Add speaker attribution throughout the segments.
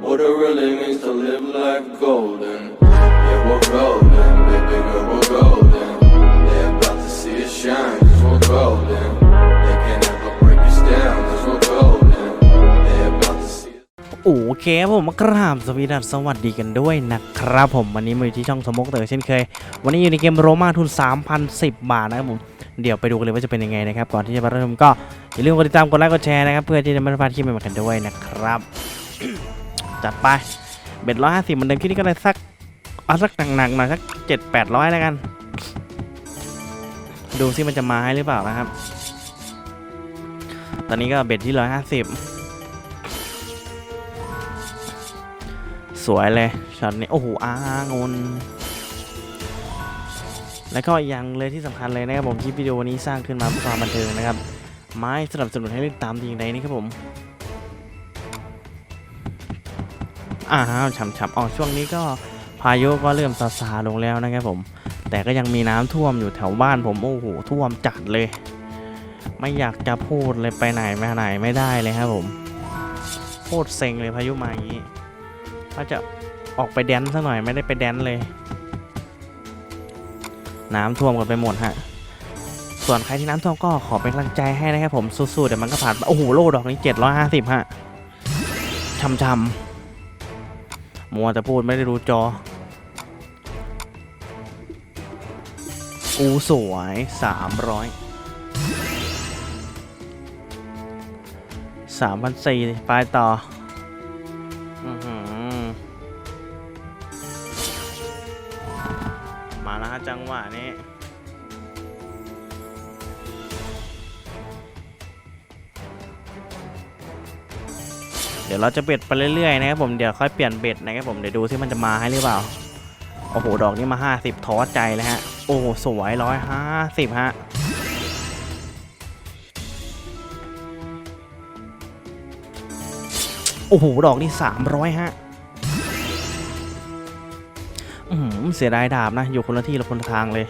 Speaker 1: What it really means to live life golden. Yeah, we're golden, baby girl, we're golden. They're about to see us shine, cause we're golden. They can't ever break us down, cause we're golden. They about to see us.
Speaker 2: โอเคผมกราบสวีดัสสวัสดีกันด้วยนะครับผมวันนี้มาอยู่ที่ช่องสมกเตอร์เช่นเคย วันนี้อยู่ในเกมโรมาทุน 3,010 บาทนะครับผมเดี๋ยวไปดูกันเลยว่าจะเป็นยังไงนะครับ ก่อนที่จะมาเริ่มก็อย่าลืมกดติดตามกดไลค์กดแชร์นะครับ เพื่อที่จะไม่พลาดคลิปใหม่ๆกันด้วยนะครับ จัดไปเบ็ดร้อยห้าสิบเหมือนเดิมคลิปนี้ก็เลยสักเอาสักหนักๆหน่อยสักเจ็ดแปดร้อยแล้วกัน ดูซิมันจะมาให้หรือเปล่านะครับ ตอนนี้ก็เบ็ดที่ร้อยห้าสิบสวยเลยช็อตนี้โอ้โหอางนแล้วก็อย่างเลยที่สำคัญเลยนะครับผมคลิปวิดีโอนี้สร้างขึ้นมาเพื่อความบันเทิงนะครับ ไม่สนับสนุนให้เล่นตามจริงใดนี่ครับผม อ้าวฉ่ำๆอ๋อช่วงนี้ก็พายุก็เริ่มซาซาลงแล้วนะครับผม แต่ก็ยังมีน้ำท่วมอยู่แถวบ้านผม โอ้โห ท่วมจัดเลย ไม่อยากจะพูดเลยไปไหนมาไหนไม่ได้เลยครับผมโคตรเซ็งเลยพายุมาอย่างนี้ก็จะออกไปแดนซ์สักหน่อยไม่ได้ไปแดนเลย น้ำท่วมกันไปหมดฮะ ส่วนใครที่น้ำท่วมก็ขอเป็นกำลังใจให้นะครับผมสู้ๆเดี๋ยวมันก็ผ่าน โอ้โห โลดอกนี้เจ็ดร้อยห้าสิบฮะช่ำๆ มัวแต่พูดไม่ได้รู้จอ อูสวยสามร้อยสามพันสี่ไปต่ออื้อมาแล้วฮะจังหวะนี้ เดี๋ยวเราจะเบ็ดไปเรื่อยๆนะครับผมเดี๋ยวค่อยเปลี่ยนเบ็ดนะครับผมเดี๋ยวดูที่มันจะมาให้หรือเปล่าโอ้โหดอกนี้มา 50ท้อใจเลยฮะโอ้โหสวยร้อยห้าสิบฮะโอ้โหดอกนี่สามร้อยฮะอือหือเสียดายดาบนะ อยู่คนละที่ละคนละทางเลย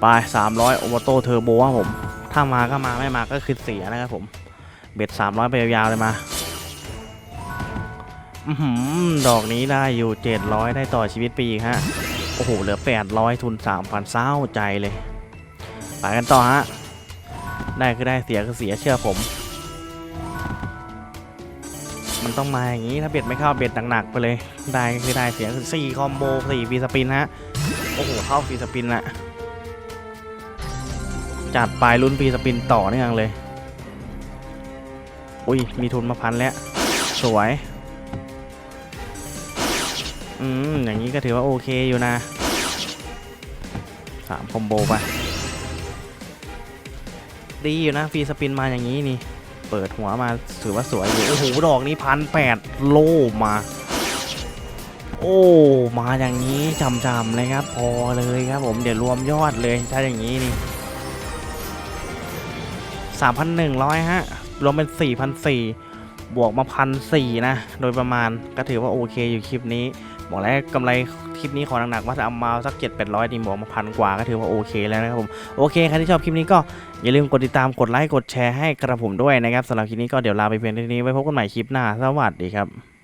Speaker 2: ไปสามร้อยโอเวอร์โตเทอร์โบครับผม ถ้ามาก็มาไม่มาก็คือเสียนะครับผม เบ็ดสามร้อยไปยาวๆเลยมาอือหือดอกนี้ได้อยู่เจ็ดร้อยได้ต่อชีวิตปีฮะ โอ้โห เหลือแปดร้อยทุนสามพันเศร้าใจเลย ไปกันต่อฮะ ได้คือได้เสียคือเสียเชื่อผม มันต้องมาอย่างนี้ถ้าเบ็ดไม่เข้าเบ็ดหนักๆไปเลย ได้ก็คือได้เสียคือสี่คอมโบสี่ฟีสปินฮะ โอ้โห เข้าฟีสปินละจัดไปลุ้นฟีสปินต่อเนื่องเลย อุ้ย มีทุนมาพันแล้ว สวย อืม อย่างนี้ก็ถือว่าโอเคอยู่นะสามคอมโบไป ดีอยู่นะฟรีสปินมาอย่างนี้นี่ เปิดหัวมาถือว่าสวยอยู่ โอ้โห ดอกนี้พันแปดโลมา โอ้ มาอย่างนี้จำๆเลยครับ พอเลยครับผม เดี๋ยวรวมยอดเลย ถ้าอย่างนี้นี่สามพันหนึ่งร้อยฮะ รวมเป็น4 0 0พบวกมาพันสี่นะ โดยประมาณก็ถือว่าโอเคอยู่คลิปนี้ บอกแล้วกำไรคลิปนี้ขอหนักๆว่าจะเอามาสักเจ็ดแปดร้อยดีบวกมาพันกว่าก็ถือว่าโอเคแล้วนะครับผมโอเคใครที่ชอบคลิปนี้ก็อย่าลืมกดติดตามกดไลค์กดแชร์ให้กระผมด้วยนะครับสำหรับคลิปนี้ก็เดี๋ยวลาไปเพียงเท่านี้ไว้พบกันใหม่คลิปหน้าสวัสดีครับ